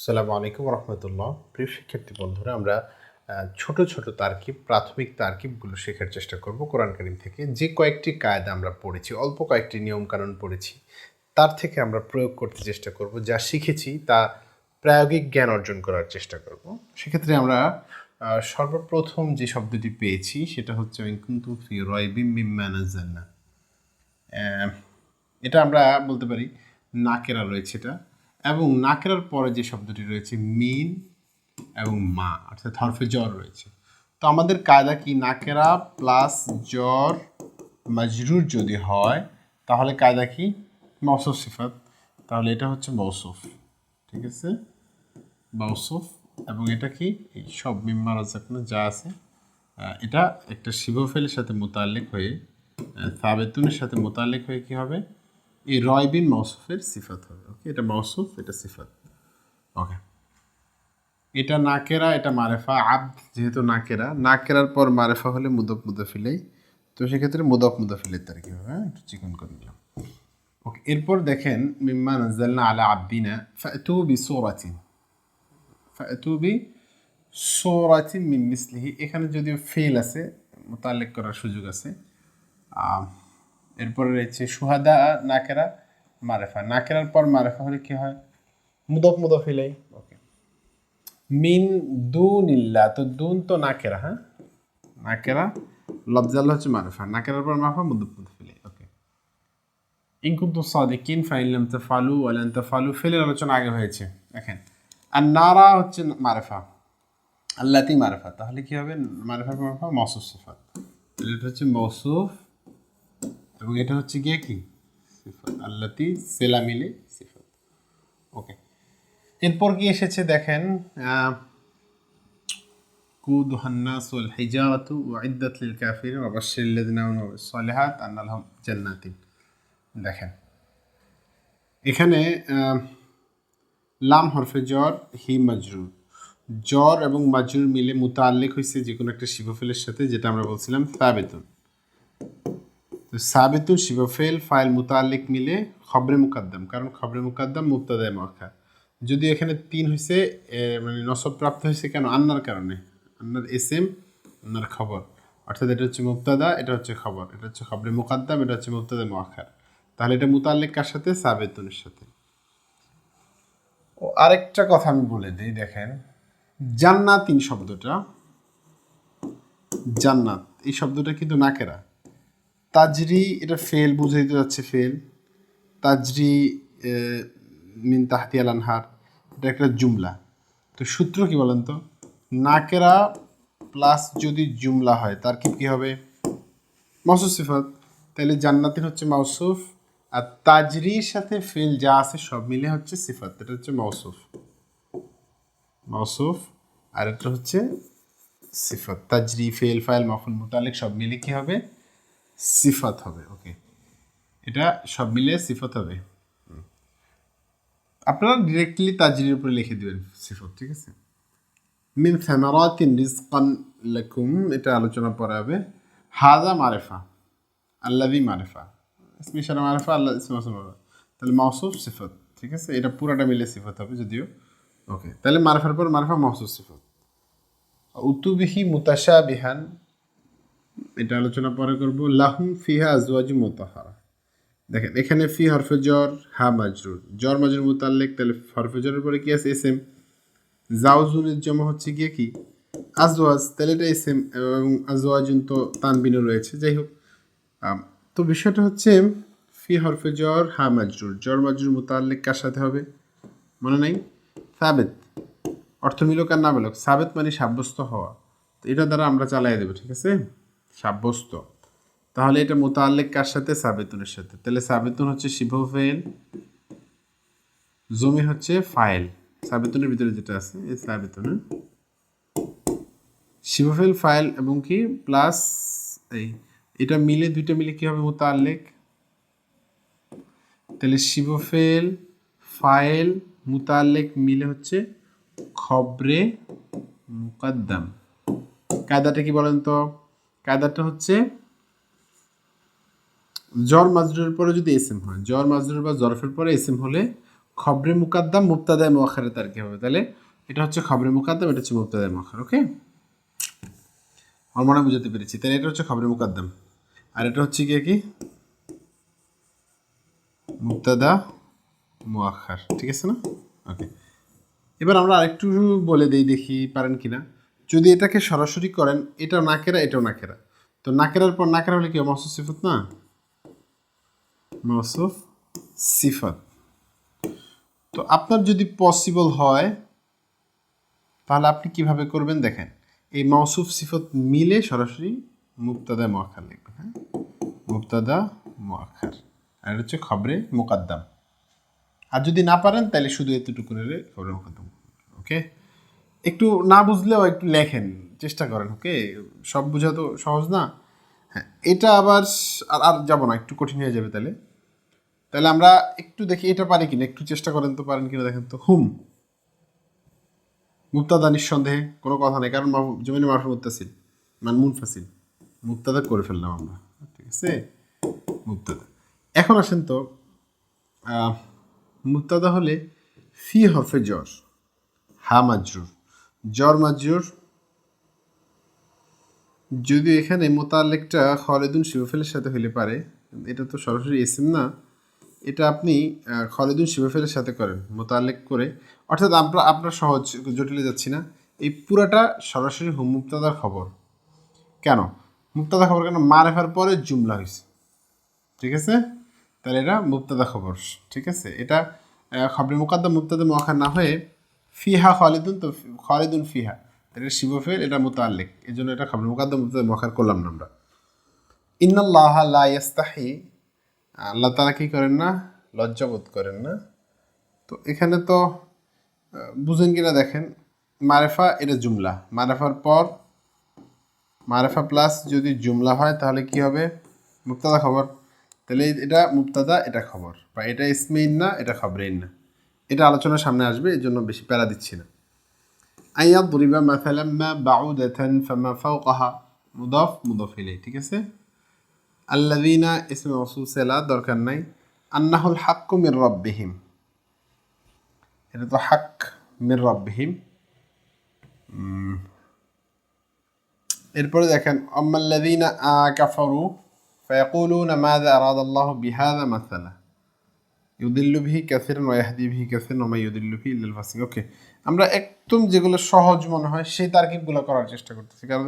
আসসালামু আলাইকুম রহমতুল্লাহ। প্রিয় শিক্ষার্থী বন্ধুরা আমরা ছোট ছোট তারকিব প্রাথমিক তারকিবগুলো শেখার চেষ্টা করব কোরআন কারিম থেকে। যে কয়েকটি কায়দা আমরা পড়েছি অল্প কয়েকটি নিয়মকানুন পড়েছি তার থেকে আমরা প্রয়োগ করতে চেষ্টা করব। যা শিখেছি তা প্রায়োগিক জ্ঞান অর্জন করার চেষ্টা করব। সেক্ষেত্রে আমরা সর্বপ্রথম যে শব্দটি পেয়েছি সেটা হচ্ছে কিন্তু ফি রয়বিম মিম্মা নাযালনা আহ, এটা আমরা বলতে পারি নাকেরা রয়েছে এটা এবং নাকেরার পরে যে শব্দটি রয়েছে, মিন এবং মা, অর্থাৎ হরফে জ্বর রয়েছে। তো আমাদের কায়দা কি নাকেরা প্লাস জ্বর মাজরুর যদি হয়, তাহলে কায়দা কি? মৌসুফ সিফাত। তাহলে এটা হচ্ছে মৌসুফ ঠিক আছে? মৌসুফ এবং এটা কি? এই সব মিম্মার রাজাকুনা যা আছে এটা একটা শিবফেলের সাথে মোতাল্লিক হয়ে সাবেতুনের সাথে মোতাল্লিক হয়ে কি হবে? এই রয়বিন মৌসুফের সিফাত হবে। এটা মৌসুফ এটা সিফাত। ওকে এটা নাকেরা, এটা মারেফা, আব্দ যেহেতু নাকেরা, নাকেরার পর মারেফা হলে মুদক মুদাফিলেই। তো সেক্ষেত্রে মুদক মুদাফিলের তার কি হবে হ্যাঁ? একটু চিকন করে নিলাম। ওকে এরপর দেখেন, মিম্মা নাজালনা আলা আব্দিনা ফাতু বি সূরাতিন ফাতু বি সূরাতিন মিন মিসলিহি। এখানে যদিও ফেল আছে মোতালেক করার সুযোগ আছে। এরপরে রয়েছে সুহাদা নাকেরা। মারেফা নাকেরার পর মারেফা হলে কি হয়? মুদক মুদফিলাই ওকে মিন দুনিল্লা তো দুন তো নাকেরা হ্যাঁ? নাকেরা লবজাল হচ্ছে মারেফা নাকেরার পর মারেফা মুদক মুদফিলাই ওকে ইনকুন্তু সাদিকিন ফাইলাম তাফালু ওয়ালান তাফালু ফেলের আলোচনা আগে হয়েছে। দেখেন আর নারা হচ্ছে মারেফা আল্লাতি মারেফা তাহলে কি হবে? মারেফা মারেফা মসুফ সিফাত। এটা হচ্ছে মসুফ এবং এটা হচ্ছে গিয়ে কি? সিফাত আল্লাতি সেলা মিলে সিফাত ওকে এরপর কি এসেছে দেখেন আহ, কুদুহা الناس والحجارة وعدت للكافرين وبشر الذين آمنوا بالصالحات أن لهم جنات দেখেন এখানে আহ, লাম হরফে জ্বর হি মাজরুর জ্বর এবং মাজরুর মিলে মুতাল্লিক হয়েছে যে কোনো একটা শিবফেলের সাথে যেটা আমরা বলছিলাম সাবেতুন তো সাবেতুন শিবফেল ফাইল মুতাল্লিক মিলে খবরে মুকাদ্দাম, কারণ খবরে মুকাদ্দাম মুক্তাদায় মখা যদি এখানে তিন হয়েছে মানে নসব প্রাপ্ত হয়েছে কেন? আন্নার কারণে। আন্নার এস এম আন্নার খবর। অর্থাৎ এটা হচ্ছে মুক্তাদা এটা হচ্ছে খবর। এটা হচ্ছে খবরে মুকাদ্দাম, এটা হচ্ছে মুক্তাদা মখার তাহলে এটা মুতাল্লিক কার সাথে? সাবেতুনের সাথে। ও, আরেকটা কথা আমি বলে দিই, দেখেন। জান্নাতিন শব্দটা, জান্নাত এই শব্দটা কিন্তু নাকেরা। তাজরি, এটা ফেল বুঝে দিতে যাচ্ছে ফেল তাজরি মিন তাহতি আল আনহার, এটা একটা জুমলা। তো সূত্র কি বলেন তো? নাকেরা প্লাস যদি জুমলা হয়, তার কি কি হবে? মৌসুফ সিফাত। তাহলে জান্নাতিন হচ্ছে মৌসুফ আর তাজরির সাথে ফেল যা আছে সব মিলে হচ্ছে সিফাত। এটা হচ্ছে মৌসুফ মৌসুফ আর এটা হচ্ছে সিফাত। তাজরি ফেল ফাইল, মাফুল, মুতালিক সব মিলে কি হবে? সিফাত হবে ওকে এটা সব মিলে সিফাত হবে। আপনারা ডিরেক্টলি তাজরির উপরে লিখে দিবেন সিফাত, ঠিক আছে? মিন থামারাতিন রিজকান লাকুম, এটা আলোচনা পরে হবে। হাজা মারেফা, আল্লাদি মারেফা। ইসমি সারা মারেফা। আল্লাহ। তাহলে মাউসুফ সিফত, ঠিক আছে? এটা পুরাটা মিলে সিফত হবে যদিও ওকে তাহলে মারেফার পর মারেফা মাউসুফ সিফত। উতুবিহি মুতাশা বিহান এটা আলোচনা পরে করব। লাহুম ফিহা আজওয়াজু মুতাহারা। দেখেন, এখানে ফি হরফে জ্বর, হা মাজরুর। জ্বর, মাজরুর মুতাল্লিক, তাহলে হরফে জ্বরের পরে কি আছে? এস এম জাউজুনের জমা হচ্ছে গিয়ে কি? আজওয়াজ, তাহলে এটা এস এম এবং আজওয়াজুন তো তানবিনও রয়েছে। যাই হোক তো বিষয়টা হচ্ছে ফি হরফে জ্বর, হা মাজরুর। জ্বর, মাজরুর মুতাল্লিক কার সাথে হবে? মনে নাই? সাবেত। অর্থ মিলক আর না মিলক সাবেত মানে সাব্যস্ত হওয়া। তো এটা দ্বারা আমরা চালাই দেবো, ঠিক আছে? সাব্যস্ত। তাহলে এটা মোতাল্লিক কার সাথে? সাবেতুনের সাথে। তাহলে সাবেতুন হচ্ছে শিবফেল জমি হচ্ছে ফাইল। সাবেতুনের ভিতরে যেটা আছে, এই সাবেতুনের শিবফেল ফাইল এবং কি? প্লাস এই, এটা মিলে, দুইটা মিলে কি হবে মোতাল্লিক তাহলে শিবফেল ফাইল মুতাল্লিক মিলে হচ্ছে খবরে মুকাদ্দাম। কায়দাটা কি বলেন তো? কায়দাটা হচ্ছে জ্বর মাজরুরের পরে যদি এসএম হয়, জ্বর মাজরুর বা জরফের পরে এসএম হলে খবরে মুকাদ্দাম মুক্তাদায় মোয়াখারে তার কি হবে। তাহলে এটা হচ্ছে খবরে মুকাদ্দাম, এটা হচ্ছে মুক্তাদায় মোয়াখার ওকে? আমার মনে বুঝাতে পেরেছি। তাহলে এটা হচ্ছে খবরে মুকাদ্দাম। আর এটা হচ্ছে গিয়ে কি? মুক্তাদা মোয়াখার ঠিক আছে না? ওকে। এবার আমরা আরেকটু বলে দিই দেখি পারেন কিনা। যদি এটাকে সরাসরি করেন এটাও নাকেরা এটাও নাকেরা তো নাকেরার পর নাকেরা হলে কি মসুফ সিফত না? মাসুফ সিফত। তো আপনার যদি পসিবল হয়, তাহলে আপনি কীভাবে করবেন দেখেন। এই মৌসুফ সিফত মিলে সরাসরি মুক্তাদা মোয়াখার লিখবেন হ্যাঁ? মুক্তাদা মোয়াখার আর এটা হচ্ছে খবরে মোকাদ্দাম। আর যদি না পারেন, তাহলে শুধু এতটুকু খবরে মোকাদ্দাম। ওকে? একটু না বুঝলেও একটু লেখেন, চেষ্টা করেন ওকে সব বোঝা তো সহজ না? হ্যাঁ এটা আবার আর যাব না, একটু কঠিন হয়ে যাবে তাহলে। তাহলে আমরা একটু দেখি এটা পারি কিনা, একটু চেষ্টা করেন তো পারেন কিনা, দেখেন তো। হুম। মুক্তাদা নিঃসন্দেহে কোনো কথা নেই, কারণ জমিনে মারফু মুত্তাসিল মান মুনফাসিল মুক্তাদা করে ফেললাম আমরা। ঠিক আছে? মুক্তাদা। এখন আসেন তো মুক্তাদা হলে ফি হরফে জ্বর হা মাজরুর। জ্বর মাজরুর যদি এখানে মোতালেকটা খলেদুন শিবফেলের সাথে হইলে পারে, এটা তো সরাসরি এসএম না, এটা আপনি খলেদুন শিবফেলের সাথে করেন, মোতালেক করে। অর্থাৎ আমরা আপনার সহজ, জটিলে যাচ্ছি না। এই পুরাটা সরাসরি মুক্তাদার খবর। কেন? মুক্তাদা খবর কেন? মারেফার পরে জুমলা হয়েছে ঠিক আছে? তাহলে এটা মুক্তাদা খবর। ঠিক আছে? এটা খবরে মুকাদ্দা মুক্তাদা মোয়াখা না হয়ে ফিহা খালিদুন, তো খালিদুন ফিহা। এটা শিবফেল এটা মোতাল্লিক। এই জন্য এটা খবরে মুকাদ্দা মুক্তাদা মোয়াখার করলাম না আমরা। ইন্নাল্লাহ লা ইয়াস্তাহি। আল্লাহ তারা কি করেন না? লজ্জাবোধ করেন না। তো এখানে তো বুঝেন কিনা দেখেন, মারেফা এটা জুমলা। মারেফার পর, মারেফা প্লাস যদি জুমলা হয়, তাহলে কি হবে? মুক্তাদা খবর। তাহলে এটা মুক্তাদা, এটা খবর। বা এটা ইসমেইন না, এটা খবরেইন না। এটা আলোচনার সামনে আসবে এই জন্য বেশি প্যারা দিচ্ছি না। আইয়া দরিবা মাসালাম্মা বাউদাতান ফামা ফাওকাহা। মুদাফ মুদাফ ইলাই ঠিক আছে? আল্লাযীনা, ইসমে মওসুল সেলা, দরকার নাই। আন্নাহুল হাক্কু মির রাব্বিহিম। এটা তো হাক মির রাব্বিহিম। এরপরে দেখেন আম্মাল্লাযীনা কাফারু ফায়াকুলুনা মাযা আরাদাল্লাহু বিহাযা মাসালা। ইউদিল্লু বিহি কাসিরান ওয়া ইয়াহদি বিহি কাসিরান ওয়া মা ইউদিল্লু বিহি ইল্লাল ফাসিক। ওকে আমরা একদম যেগুলো সহজ মনে হয় সেই তারকিবগুলো করার চেষ্টা করতেছি। কারণ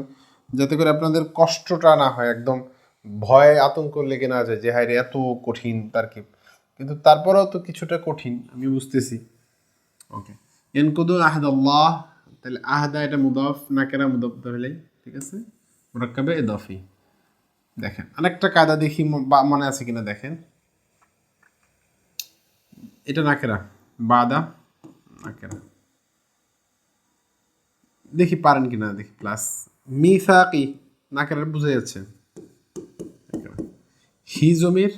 যাতে করে আপনাদের কষ্টটা না হয়, একদম ভয় আতঙ্ক লেগে না যায় যে, হায় রে, এত কঠিন তারকিব। কিন্তু তারপরেও তো কিছুটা কঠিন, আমি বুঝতেছি। ওকে এনকুদু আহাদ আল্লাহ তাহলে আহাদা এটা মুদাফ নাকেরা মুদাফ ধরলে ঠিক আছে? মুরাক্কাবে এদফি দেখেন, আরেকটা কায়দা দেখি মনে আছে কিনা দেখেন। এটা নাকেরা বাদা? নাকেরা দেখি পারেন কিনা, দেখি প্লাস মিসাকি নাকেরা বুঝে যাচ্ছে। নাকেরা। হি জমির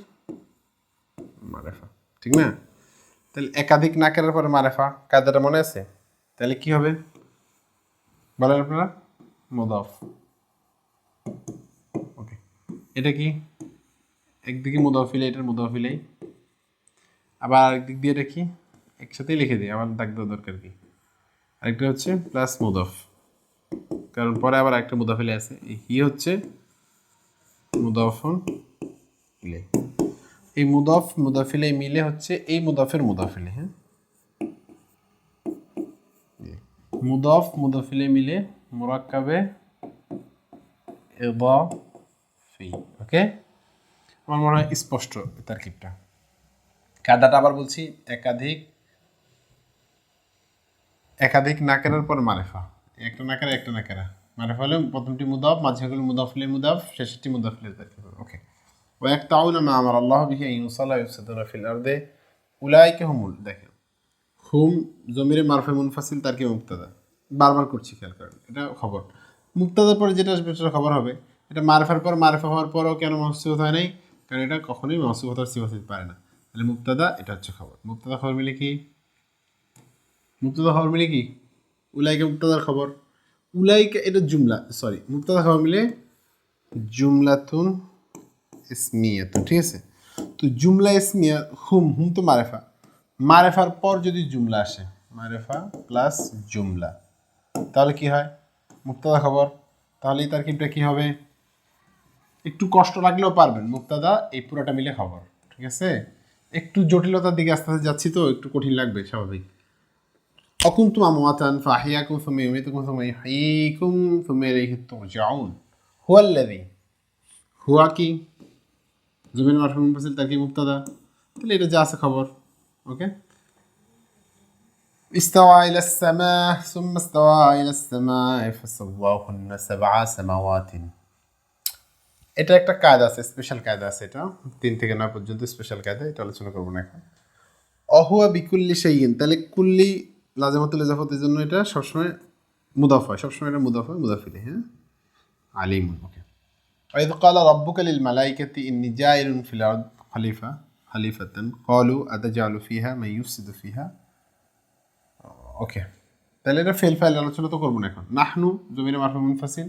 মারেফা। ঠিক না? তাহলে একাধিক নাকের পরে মারেফা। কায়দাটা মনে আছে? তাহলে কি হবে? বলেন আপনারা। মোদাফ। ওকে এটা কি? একদিকে মুদাফিলে এটার মুদাফিলাই আবার আরেকদিক দিয়ে কি একসাথেই লিখে দিই আবার দাগ দেওয়া দরকার কি? আরেকটা হচ্ছে প্লাস মুদফ কারণ পরে আবার একটা মুদাফিলে আছে হি হচ্ছে? মুদাফন ইলে এই মুদাফ মুদাফিলে মিলে হচ্ছে, এই মুদাফের মুদাফিলে হ্যাঁ? মুদাফ মুদাফিলে মিলে মুরাক্কাবে এদাফি ওকে আমার মনে হয় স্পষ্ট তারকিবটা। কার ডাটা আবার বলছি? একাধিক একাধিক নাকেরার পর মারেফা। একটা নাকেরা একটা নাকেরা। মারেফা হলে প্রথমটি মুদাফ মাঝেগুলো মুদাফলে মুদাফ শেষটি মুদাফলে ওকে। ও এক তাউন মা আমার আল্লাহ বিহে ইউসাল্লাহ ইউসাদুনা ফিল আরদে। উলাইকে হুমুল, দেখেন। হুম, জমিরে মারফে মুনফাসিল, তার কি মুক্তাদা? বারবার করছি, খেয়াল করেন। এটা খবর। মুক্তাদার পরে যেটা আসবে, সেটা খবর হবে। এটা মারফার পর, মারফা হওয়ার পরও কেন মহসিবত হয় নাই? কারণ এটা কখনোই মহসিবতার সিবাসিত পারে না। তাহলে মুক্তাদা, এটা হচ্ছে খবর। মুক্তাদা খবর মিলে কি? মুক্তাদা খবর মিলে কি? উলাইকে মুক্তাদার খবর। উলাইকে, এটা জুমলা সরি মুক্তাদা খবর মিলে জুমলাতুন তো ঠিক আছে? তো জুমলা ইসমিয়া, হুম হুম তো মারেফা। মারেফার পর যদি জুমলা আসে, মারেফা প্লাস জুমলা, তাহলে কি হয়? মুক্তাদা খবর। তাহলে এই তারকিবটা কি হবে? একটু কষ্ট লাগলেও পারবেন। মুক্তাদা, এই পুরোটা মিলে খবর, ঠিক আছে? একটু জটিলতার দিকে আস্তে আস্তে যাচ্ছি তো একটু কঠিন লাগবে স্বাভাবিক অকুন্তুম আমওয়াতান ফাহিয়াকুম সুম্মা ইউমিতুকুম সুম্মা ইহয়িকুম সুম্মা ইলাইহি তুরজাউন হুয়াল্লাযী হুয়া কি জমিন মারফুল মুনফাসিল তারকিব মুক্তাদা তাহলে এটা যা আছে খবর ওকে استوى إلى السماء ثم استوى إلى السماء فسواهن سبع سماوات এটা একটা কায়দা আছে স্পেশাল কায়দা আছে এটা তিন থেকে নয় পর্যন্ত স্পেশাল কায়দা এটা আলোচনা করবো না এখন অহুয়া বিকুল্লি সেইন তাহলে কুল্লি লাজামাতুল ইজাফতের জন্য এটা সবসময় মুদাফ হয় সবসময় এটা মুদাফ হয় মুদাফিলে হ্যাঁ আলিম ওকে وإذ قال ربك للملائكة إني جاعل في الأرض خليفة خليفة قالوا أتجعل فيها من يفسد فيها ওকে তাহলে এটা ফেল ফাইল আলোচনা তো করবো না এখন নাহনু জমিনে মারফা মুনফাসিল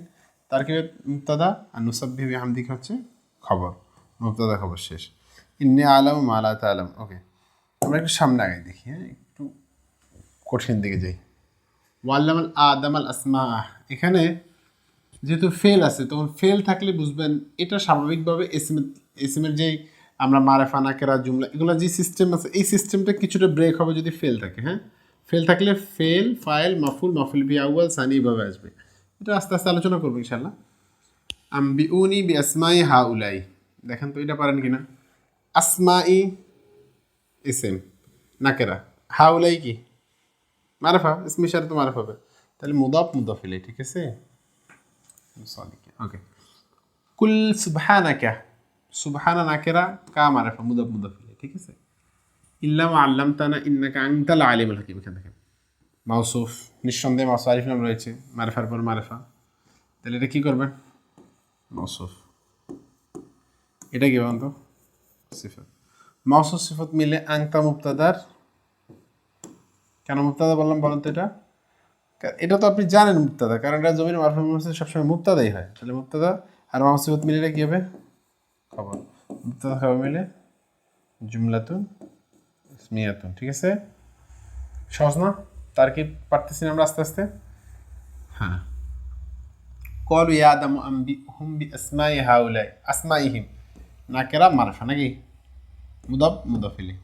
তার কি মুক্তাদা আর নুসাব্বি হামদিক হচ্ছে খবর। মুক্তাদা খবর শেষ। ইন্নি আলম মালা আলম ওকে, আমরা একটু সামনে আগে দেখি হ্যাঁ একটু কঠিন দিকে যাই। ওয়াল্লাম আল আদম আল আসমা এখানে যেহেতু ফেল আছে তখন ফেল থাকলে বুঝবেন এটা স্বাভাবিকভাবে এসএম এসএমের যেই আমরা মারেফা নাকেরা জুমলা, এগুলো যে সিস্টেম আছে, এই সিস্টেমটা কিছুটা ব্রেক হবে যদি ফেল থাকে হ্যাঁ? ফেল থাকলে ফেল ফাইল মাফুল মাফুল বি আউয়াল, সানি এইভাবে আসবে। এটা আস্তে আস্তে আলোচনা করবো ইনশাল্লাহ আম্বিউনি বি আসমাই হা উলাই দেখেন তো এটা পারেন কিনা আসমাই ইসেম নাকেরা হা উলাই কি মারাফা ইসমি সারে তো মারাফ হবে তাহলে মুদাফ মুদাফ ইলাই ঠিক আছে ওকে কুল সুবহানাকা সুবহানা নাকেরা কা মারাফা মুদাফ মুদাফ ইলাই ঠিক আছে ইল্লাম আল্লাম তানা ইন্নাকা আংতাল আলিমুল হাকিম এখান থেকে মাউসুফ নিঃসন্দেহে মাউসু আরিফ নাম রয়েছে মারেফার পর মারেফা। তাহলে এটা কী করবেন মাউসুফ। এটা কি বলতো? সিফত। মাউসুফ সিফত মিলে আংতা মুক্তাদার কেন মুক্তাদা বললাম বলেন তো এটা এটা তো আপনি জানেন মুক্তাদা কারণ এটা জমির মারফা মাসে সবসময় মুক্তাদাই হয়। তাহলে মুক্তাদা আর মাউসিফত মিলে এটা কী হবে? খবর। মুক্তাদা খবর মিলে জুমলাতুন ইসমিয়াতুন ঠিক আছে? সহজ না? তার কি পারতেছি না আমরা আস্তে আস্তে? হ্যাঁ। কল ইয়াদাম আম্বি হুম বি আসমাই হাউলাই আসমাইহিম। নাকেরা মারফা নাকি? মুদাব মুদাফিলি।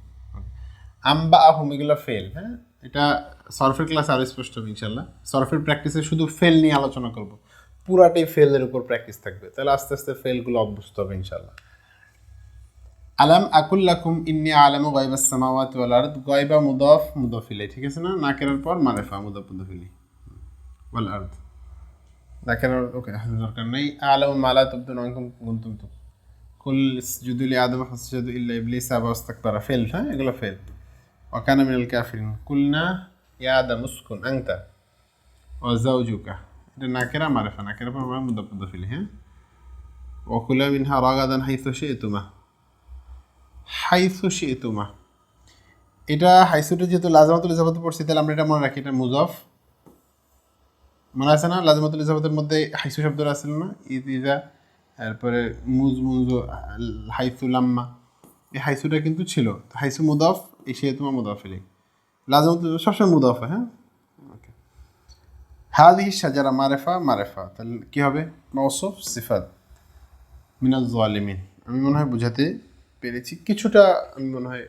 আম্বা আহুম এগুলো ফেল হ্যাঁ? এটা সরফের ক্লাস আরও স্পষ্ট হবে ইনশাল্লাহ সরফের প্র্যাকটিসে শুধু ফেল নিয়ে আলোচনা করব। পুরাটাই ফেলের উপর প্র্যাকটিস থাকবে। তাহলে আস্তে আস্তে ফেলগুলো অভ্যস্ত হবে ইনশাল্লাহ আলাম আকুল্লাকুম ইন্নি আলামু গাইবা সামাওয়াত ওয়াল আরদ গাইবা মুদাফ মুদাফিলে ঠিক আছে না নাকেরার পর মারেফা মুদাফ মুদাফিলি ওয়াল আরদ নাকেরার ওকে দরকার নেই আলামু মালা তুবদুন আনকুম কুনতুম তু কুল ইসজুদু লি আদম ফাসজুদু ইল্লা ইবলিস আবা ওয়াস্তাকবারা ফেল হ্যাঁ এগুলো ফেল ওয়াকানা মিনাল কাফিরিন কুলনা ইয়া আদম উসকুন আনতা ওয়া জাওজুকা এটা নাকেরা মারেফা নাকেরা পর মুদাফ মুদাফিলি হ্যাঁ ওয়াকুলা মিনহা রাগাদান হাইসু শি'তুমা হাইসু শি'তুমা। এটা হাইসুটা যেহেতু লাজামাতুল ইজাফতে পড়ছি, তাহলে আমরা এটা মনে রাখি, এটা মুজফ। মনে আছে না? লাজামাতুল ইজাফতের মধ্যে হাইসু শব্দটা আছিল না? ঈদ ইজা তারপরে মুজ মুজ হাইসু লাম্মা। এই হাইসুটা কিন্তু ছিল। হাইসু মুদফ, এই সে তোমার মুদাফ এলে লাজামাতুল সবসময় মুদফ হ্যাঁ? ওকে হাদিহি সাজারা মারেফা মারেফা। তাহলে কী হবে? মৌসুফ সিফাত। মিনাজ জালিমিন। আমি মনে হয় বুঝাতে পেরেছি। কিছুটা আমি মনে হয়